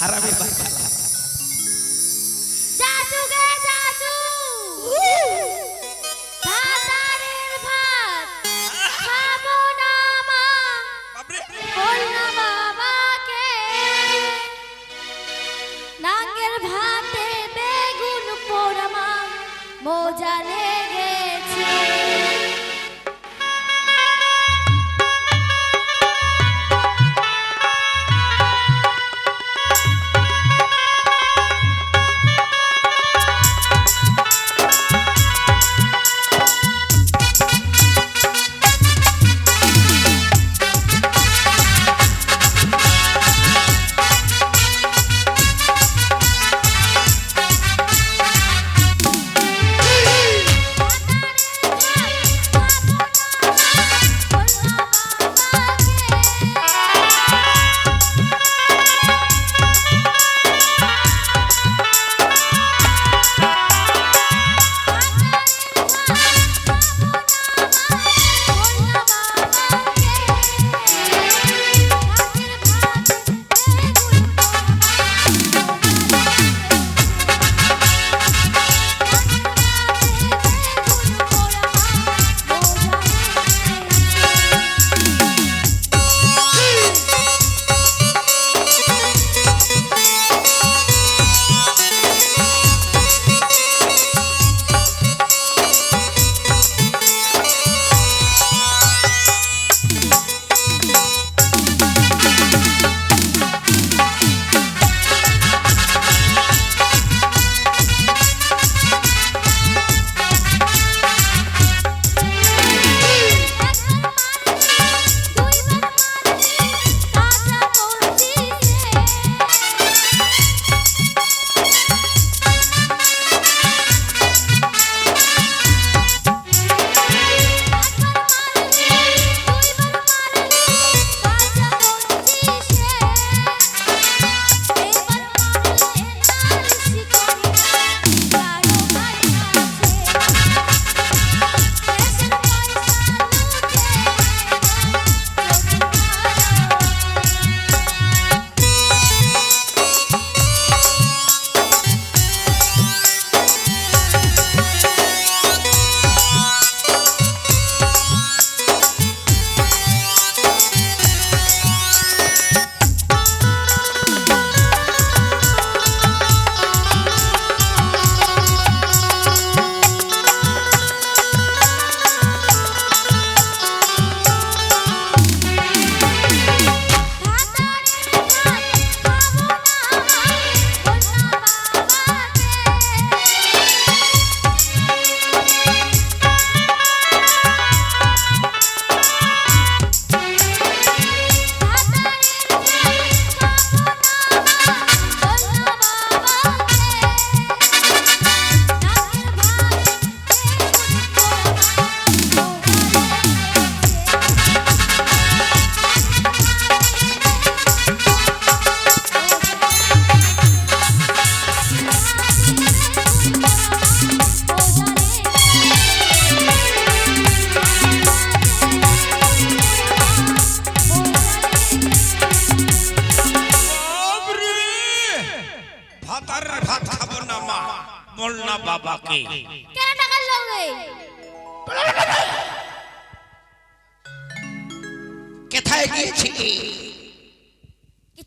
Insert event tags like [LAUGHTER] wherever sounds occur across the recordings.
हरामी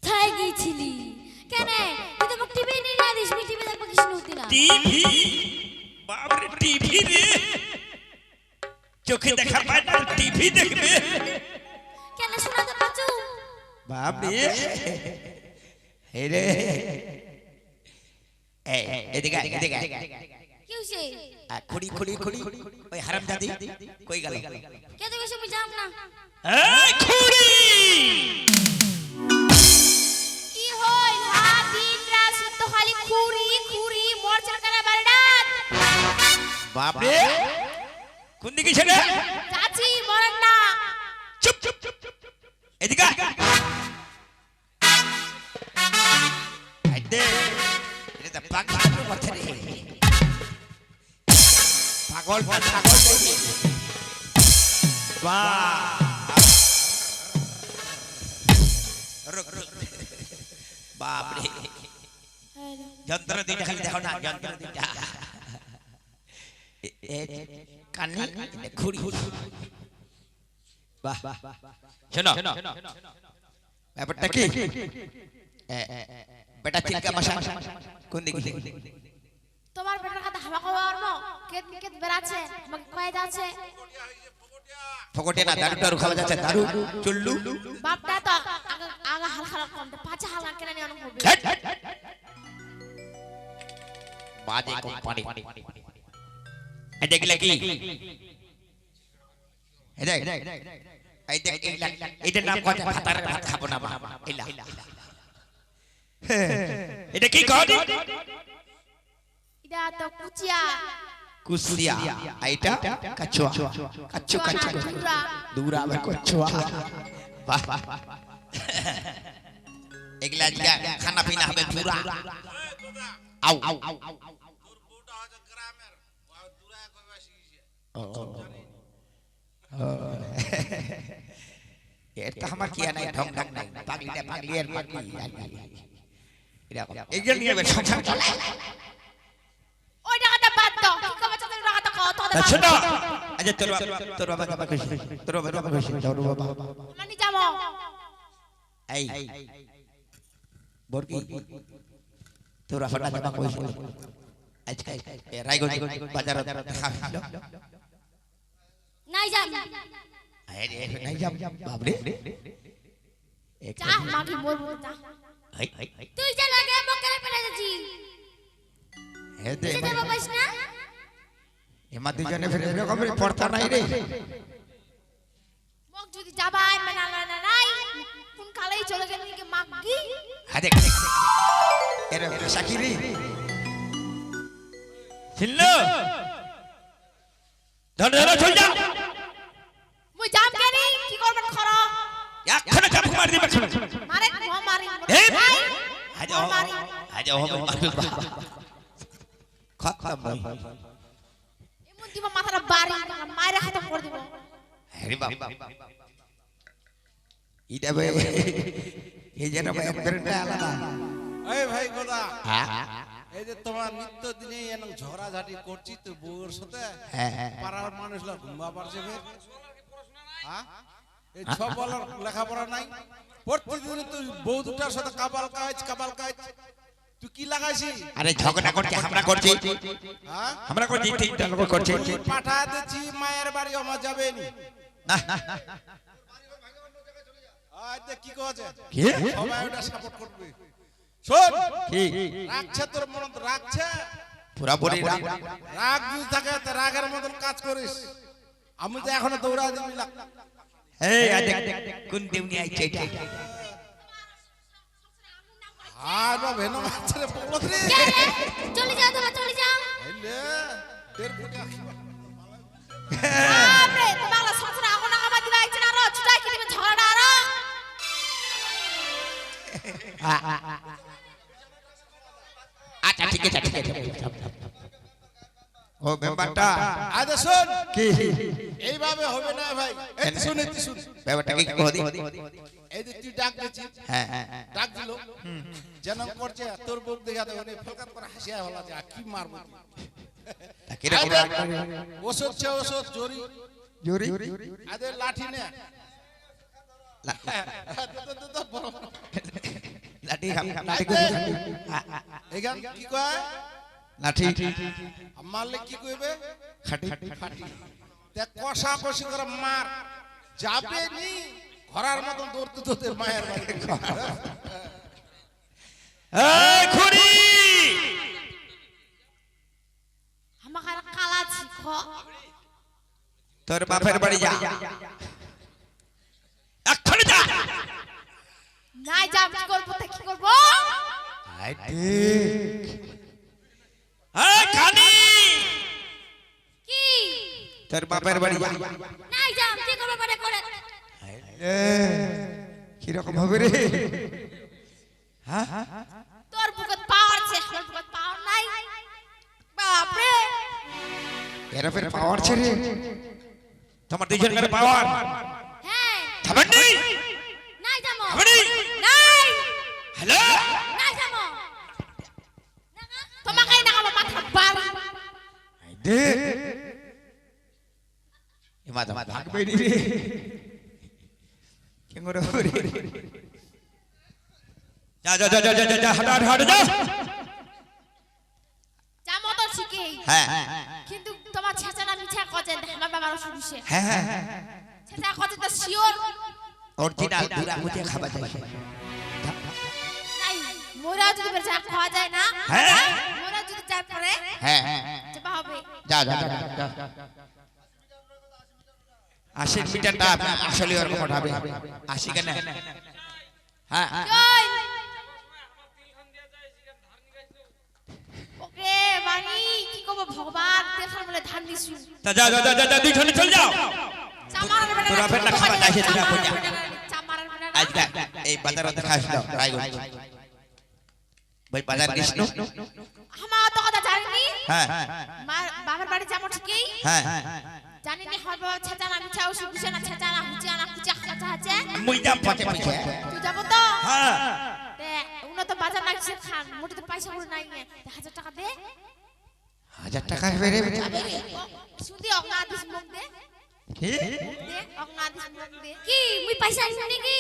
কোথায় গিয়েছিলি? কেন? তুই তো মোক টিভি নিয়ে না দিস টিভি দেখব কিছু নতি না টিভি? বাপরে টিভি রে। চোখে দেখা পায় না টিভি দেখবে। কেন শোনাতে পাচ্ছু? বাপরে। হেরে এই এদিকে আয়, এদিকে আয়। কি হইছে? খুড়ি খুড়ি খুড়ি। ওই হারাম দাদি কই গেল? কে তো বেশি আমি না? এই খুড়ি! খালি খুরি খুরি মরচার করে বারডাত বাপরে! কোন দিকে ছেড়ে চাচি মরেন না। চুপ চুপ চুপ চুপ এদিকে। আয়। এটা তো পাগল করছে রে। পাগল পাগল বাহ। রুক। বাপরে। যন্ত্র দুইটা খালি দেখো না যন্ত্র দুইটা এ- এ- কানি এটা বাহ শোনো। ব্যাপারটা কি? বেটা চিলকা মশা কোন দিকে? তোমার পেটের কথা খাওয়ার নো কেত কেত বেরাচ্ছে আমাকে কয়ে যাচ্ছে। ফকটে না দারু টারু খাওয়া যাচ্ছে দারু চুল্লু। বাপটা তো আগা আগা হালকা হালকা কম পাঁচা হালকা কেন নিয়ে অনেক। বাজে কোম্পানি দেখলে কি? এই দেখ। এই দেখ এইলা এটার নাম কথা ভাতার ভাত খাব না বাবা এইলা [LAUGHS] এটা কি কর এটা তো কুচিয়া। কুসিয়া এইটা কাচুয়া। কাচু কাচু দূরা মে কচুয়া। বাহ এগুলা খানা পিনা হবে পুরা আউ তো আমার কি নাই ঢং ঢং নাই পাগলি না পাগলি আর পাগলি এরকম এগুলো নিয়ে এবার সংসার চলে ওই টাকাটা বাদ দাও শোনো আচ্ছা তোর বাবা তোর বাবা বাবা কইছে তোর বাবা বাবা কইছে তোর বাবা মানে যাব এই বরকি তোর বাবা বাবা কইছে আজকে রায়গঞ্জ বাজার দেখা হইছিল নাই যাম। এই রে, নাই যাব বাবরে এক যা মাকে বলব এই তুই যা লাগে বকের পেলে যাচ্ছি হে দে যাব পাইস না। এমা দুজনে ফিরে এরকম পড়তা নাই রে। মোক যদি যাবাই মানে না না নাই কোন কালেই চলে গেল কি মাগি হ্যাঁ দেখ এর সাকিরি ছিল্লো ধর ধর চল যা মুই যাম কেনি কি করবেন খর এক্ষণে চাপ মার দিবে শোনো মারে ও মারি হে নাই, আজ ও মারি আজ ও মারবে খতম ভাই এমন দিব মাথাটা বাড়ি মায়ের হাতে করে দিব আরে বাবা ইটা ভাই এই যেন ভাই ব্রেনটা আলাদা। এই ভাই গোদা হ্যাঁ। এই যে তোমার নিত্য দিনে এরকম ঝগড়াঝাটি করছি তো বউয়ের সাথে হ্যাঁ হ্যাঁ। পাড়ার মানুষরা ঘুমবা পারছে ফের হ্যাঁ? এই সব বলার লেখাপড়া নাই। প্রতিদিন তুই বউ দুটার সাথে কাবাল কাজ কাবাল কাজ তুই কি লাগাইছি আরে ঝগড়া করছে আমরা করছি। হ্যাঁ? আমরা করছি ঠিক ঠাক করছি। পাঠা দিচ্ছি মায়ের বাড়ি আমার যাবে না। কি কছে কি? সবাই ওটা সাপোর্ট করবে। শোন কি? রাখছে তোর মনে রাখছে। পুরাপুরি রাগ। রাগ যদি থাকে তো রাগের মতন কাজ করিস। আমি তো এখনও দৌড়া দিবি লাগ এই কোন দেউনি আইছে এটা? আর বা ভেনো মাছের পড়ল রে। চলে যাও তোমরা চলে যাও। হইলে দেড় কোটি আশি বাপরে তোমার সংসার আচ্ছা ঠিক আছে ঠিক আছে। ও ব্যাপারটা। আজ শোন। কি? এইভাবে হবে না ভাই। এই তুই শুন এই তুই শুন। ব্যাপারটা কি কদি এই যে তুই ডাক দিছিস হ্যাঁ হ্যাঁ হ্যাঁ। ডাক দিল। যেন করছে তোর বুক দেখা দেবে উনি ফলকাত করে হাসিয়া হলা যে কি মারবো তা রাগ করে? ওষুধ ছে ওষুধ জরি। জুরি? আদের লাঠি নে। লা- দে, দে, দে, দে, বড়, বড়। লাঠি হাম লাঠি এখান কি কয়? লাঠি মারলে কি কইবে? খাটি। খাটি তে কষা কষি করে মার। যাবে নি ঘরার মতন দৌড়তে দৌড়তে মায়ের বাড়ি। এই খুড়ি আমাকে কালা ছিখ তোর বাপের বাড়ি যা এক্ষুনি যা নাই যাম কি করব তা কি করব? আই এই কানি কি? তোর বাপের বাড়ি। যা নাই কি করব মানে করে? কীরকম হবে রে? হ্যাঁ? তোর বুকত পাওয়ার আছে আমার বুকত পাওয়ার নাই। বাপরে! এরা ফের পাওয়ার ছেড়ে তোমার দুজনের পাওয়ার হ্যাঁ। খাবার নেই Hello? Nasa mo? Tumakay na ka mapathabar. Hindi. Imata, mata. Hakbay nili. Kenguru huri. Ja, ja, ja, ja, ja, ja, ja, hada, hada, ja. যা মতো শিখেই হ্যাঁ কিন্তু তোমার ছেঁচানা মিছা কজে আমার বাবার অসুখ হ্যাঁ হ্যাঁ ছেঁচা কজে তো শিওর অর্জিনাল দুরা মুঠে খাবার যায় মোরা যদি বের চা খাওয়া যায় না হ্যাঁ। মোরা যদি চা পরে হ্যাঁ চেপা হবে। যা যা যা যা। আশি মিটারটা আসলে ওরকম হবে আশি কেন? হ্যাঁ। ওকে কি ভগবান দেখার বলে ধান দিছু। তা যা যা যা যা, যা দুই ঠনে চল যাও। চামারার বেটা তোরা ফের না খাবার খাইছিস না, কইয়া। চামারার বেটা আজকে এই বাজারে দাও রায়গঞ্জ ভাই বাজার কৃষ্ণ? আমা তো কথা জানি হ্যাঁ। বাবার বাড়ি যাব ঠিকই হ্যাঁ জানি নি হয়। বাবা ছেঁচা না মিছা ওষুধ দিছে না ছেঁচা না হুচা না হুচা? খাচা আছে মুই দাম পথে পিছে তুই যাব তো? হ্যাঁ। দে উনো তো বাজার লাগছে খান। মোটে তো পয়সা করে নাই নে দে হাজার টাকা দে। হাজার টাকা বেড়ে শুধু অগনা দিস মুখ দে। কি? দে অগনা দিস মুখ দে। কি মুই পয়সা আইছি নাকি?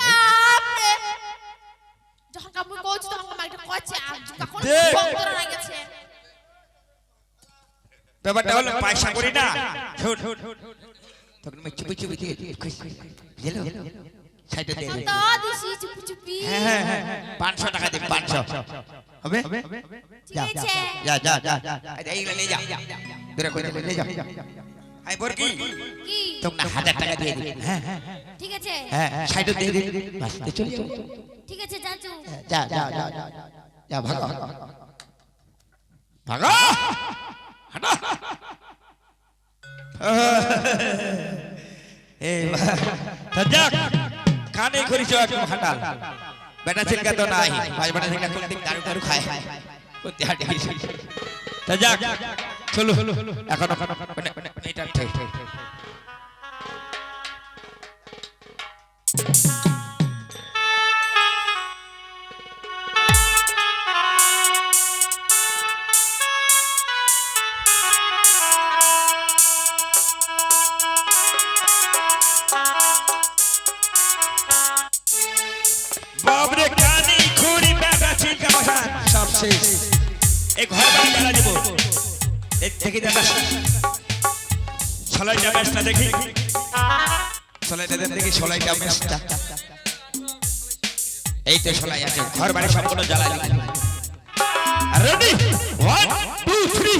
বাপ রে যখন কামু কোচ তখন কামু একটা কচ্ছে আর যখন দে। বন্ধ না গেছে। ব্যাপারটা হলো পয়সা করি না। শুন তখন আমি চুপি চুপি দিয়ে গেল। সাইডে দিয়ে দে। দিছি চুপি চুপি। হ্যাঁ হ্যাঁ পাঁচশো টাকা দিন পাঁচশো। হবে? ঠিক আছে। যা যা যা। এইগুলো নিয়ে যা। দূরে করে নিয়ে যা। আই বর কি? কি? তোকে না হাজার টাকা দিয়ে দিবি হ্যাঁ ঠিক আছে। হ্যাঁ সাইডে দিয়ে দিবি। বাস দে চল চল ঠিক আছে চাচু যা যা যা যা যা ভাগো। ভাগো। হাঁটো। এই তা যাক কানে করিস একদম হাঁটাল। বেটা ছেলেকা তো নাই। ভাই বেটা ছেলেকা কোন দিন দারু দারু খায়। কোনতে হাঁটে তা যাক চলো। এখন এখন। এটা ঠিক বাবরে কানি খুরি মশা সব শেষ। এই ঘর বাড়ি দিব। এই দেখি। দাদা সলাইটা ম্যাচটা দেখি সলাইটা দেখি সলাইটা ম্যাচটা এই তো সলাই আছে, ঘর বাড়ি সম্পূর্ণ জ্বালা রেডি ওয়ান টু থ্রি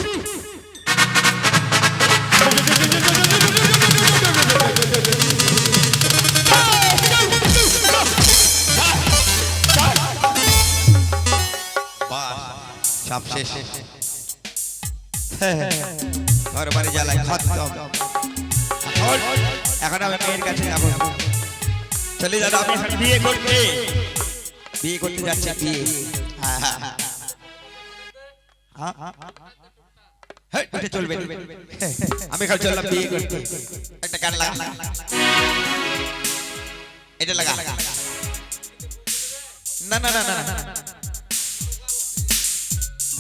সব শেষ। ঘর বাড়ি জ্বালায় খতম এখন এখন আমি মেয়ের কাছে যাব। চলে দাদা। আমি বিয়ে করতে। বিয়ে করতে যাচ্ছি বিয়ে। হ্যাঁ, হ্যাঁ, হ্যাঁ। হ্যাঁ, হ্যাঁ, হ্যাঁ। চলবে। আমি চললাম বিয়ে করতে। একটা গান লাগা। এটা লাগা। না না না না না।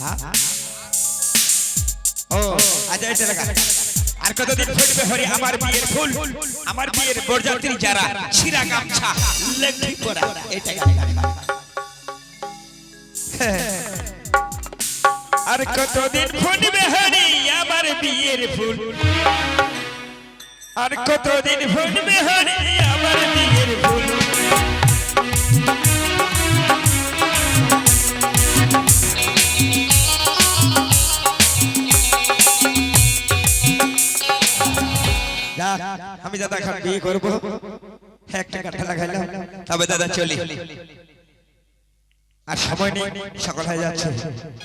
হ্যাঁ? এটা লাগা আর কতদিন ফুটবে হরি, আমার বিয়ের ফুল? আমার বিয়ের বরযাত্রী যারা ছিরা গামছা লেঙ্গি পরা? এটা আর কতদিন ফুটবে হরি, আমার বিয়ের ফুল? আর কতদিন ফুটবে হরি, আমার বিয়ের ফুল? আমি দাদা এখন বিয়ে করব। একটা কাঠা লাগাইলাম তবে দাদা চলি। আর সময় নেই সকাল হয়ে যাচ্ছে।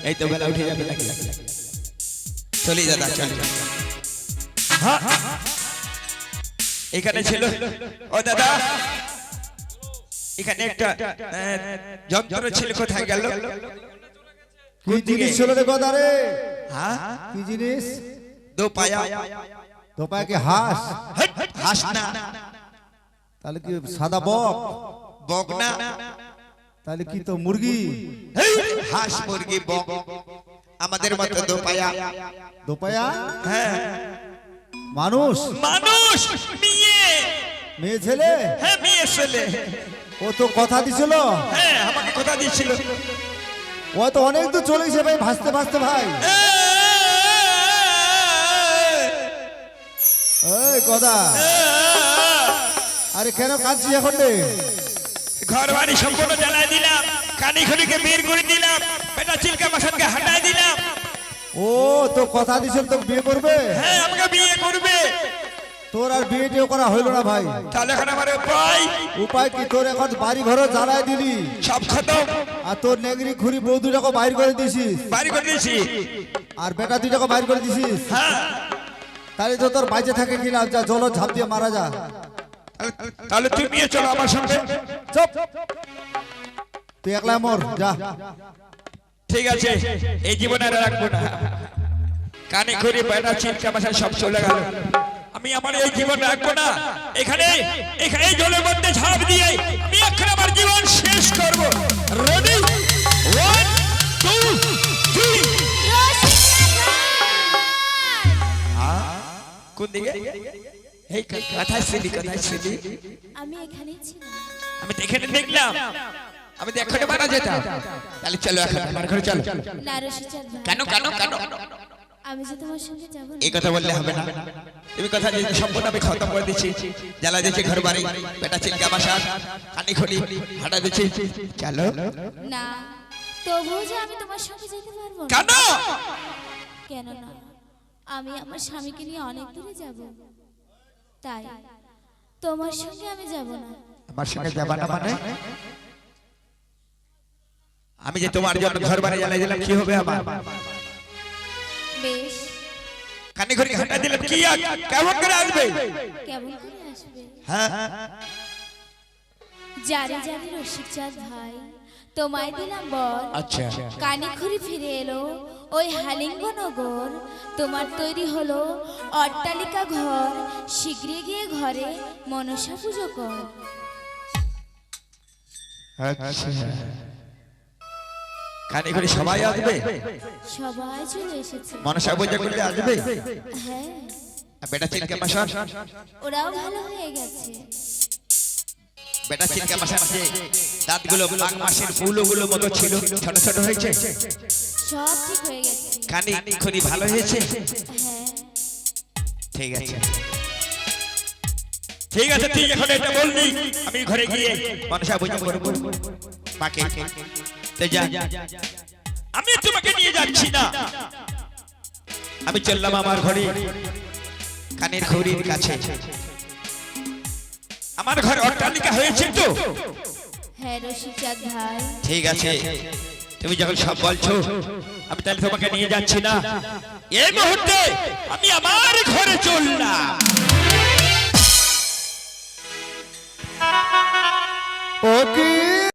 এই তো বেলা উঠে যাবে নাকি? চলি দাদা চলি। এখানে ছিল ও দাদা! এখানে একটা যন্ত্র ছিল কোথায় গেল? কি জিনিস ছিল রে গদারে? হ্যাঁ? কি জিনিস? দো পায়া তোপায় কি হাঁস হাস না। তাহলে কি সাদা বক? বগনা তাহলে কি তো মুরগি? হাঁস মুরগি বক। আমাদের মতো দোপায়া। দোপায়া? হ্যাঁ। মানুষ? মানুষ মেয়ে। মেয়ে ছেলে? হ্যাঁ মেয়ে ছেলে। ও তো কথা দিছিল। হ্যাঁ আমাকে কথা দিয়েছিল ও তো অনেক দূর চলে গেছে ভাই ভাসতে ভাসতে ভাই। এই কথা আরে কেন এখন রে? ঘর বাড়ি সম্পূর্ণ জ্বালায় দিলাম কানি খুলিকে বের করে দিলাম বেটা চিলকা মাসানকে হাঁটায় দিলাম। ও তো কথা দিছিল তো বিয়ে করবে? হ্যাঁ আমাকে বিয়ে করবে। তোর আর বিয়ে টিয়ে করা হইল না ভাই। তাহলে এখন আমার উপায়? উপায় কি? তোর এখন বাড়ি ঘরও জ্বালায় দিলি। সব খতম। আর তোর নেগরি খুরি বউ দুটাকে বাইর করে দিছিস। বাড়ি করে দিয়েছি। আর বেটা দুটাকে বাইর করে দিছিস। হ্যাঁ। তাহলে তো তোর বাইচে থাকে কিনা যা জল ঝাঁপ দিয়ে মারা যা। তাহলে তুই নিয়ে চলো আমার সঙ্গে। চুপ। তুই একলা মর যা। ঠিক আছে এই জীবনে আর রাখব না। কানে করে বেটা চিলকা মাসান সব চলে গেল। আমি আমার এই জীবন রাখব না। এখানে এখানে এই জলের মধ্যে ঝাঁপ দিয়ে আমি এখন আমার জীবন কোন দিকে? এই কথায় শুনি কথায় শুনি আমি এখানেই ছিলাম। আমি তো এখানে দেখলাম। আমি তো এখনই মারা যেতাম। তাহলে চলো এখন আমার ঘরে চলো। না রশিচাঁদ কেন কেন কেন? আমি যে তোমার সঙ্গে যাব এই কথা বললে হবে না। তুমি কথা যে সম্পূর্ণ আমি খতম করে দিচ্ছি। জ্বালা দিচ্ছি ঘর বাড়ি বেটা চিলকা বাসা কানি খলি হাঁটা দিচ্ছি। চলো। না তবুও যে আমি তোমার সঙ্গে যেতে পারব কেন কেন? না আমি আমার স্বামীকে নিয়ে অনেক দূরে যাব। তাই তোমার সঙ্গে আমি যাব না। আমার সঙ্গে যাবা না মানে? আমি যে তোমার জন্য ঘর বাড়ি জ্বালাই দিলাম কি হবে আমার বেশ। কানি খলি হাঁটা দিলাম কি আর কেমন করে আসবে? কেমন করে আসবে? হ্যাঁ? জানি জানি রসিক চাঁদ ভাই তোমায় দিলাম বল। আচ্ছা। কানে খুরি ফিরে এলো। ওই হালিঙ্গনগর তোমার তৈরি হলো অট্টালিকা ঘর। শীঘ্রই গিয়ে ঘরে মনসা পুজো কর। কানি খলি সবাই আসবে? সবাই চলে এসেছে। মনসা পূজা করতে আসবে? হ্যাঁ। বেটা চিলকা বাসা ওরাও ভালো হয়ে গেছে। বেটা চিলকা বাসার যে দাঁতগুলো মাঘ মাসের ফুলগুলো মতো ছিল ছোট ছোট হয়েছে। সব ঠিক হয়ে গেছে। কানি খুনি ভালো হয়েছে। হ্যাঁ ঠিক আছে। ঠিক আছে তুই এখন এটা বললি আমি ঘরে গিয়ে মনসা পূজা করব। মাকে যা। আমি তোমাকে নিয়ে যাচ্ছি না। আমি চললাম আমার ঘরে। কানের খড়ির কাছে। আমার ঘর অট্টালিকা হয়েছে তো। হ্যাঁ ভাই। ঠিক আছে। তুমি যখন সব বলছো, আমি তাহলে তোমাকে নিয়ে যাচ্ছি না। এই মুহূর্তে আমি আমার ঘরে চললাম।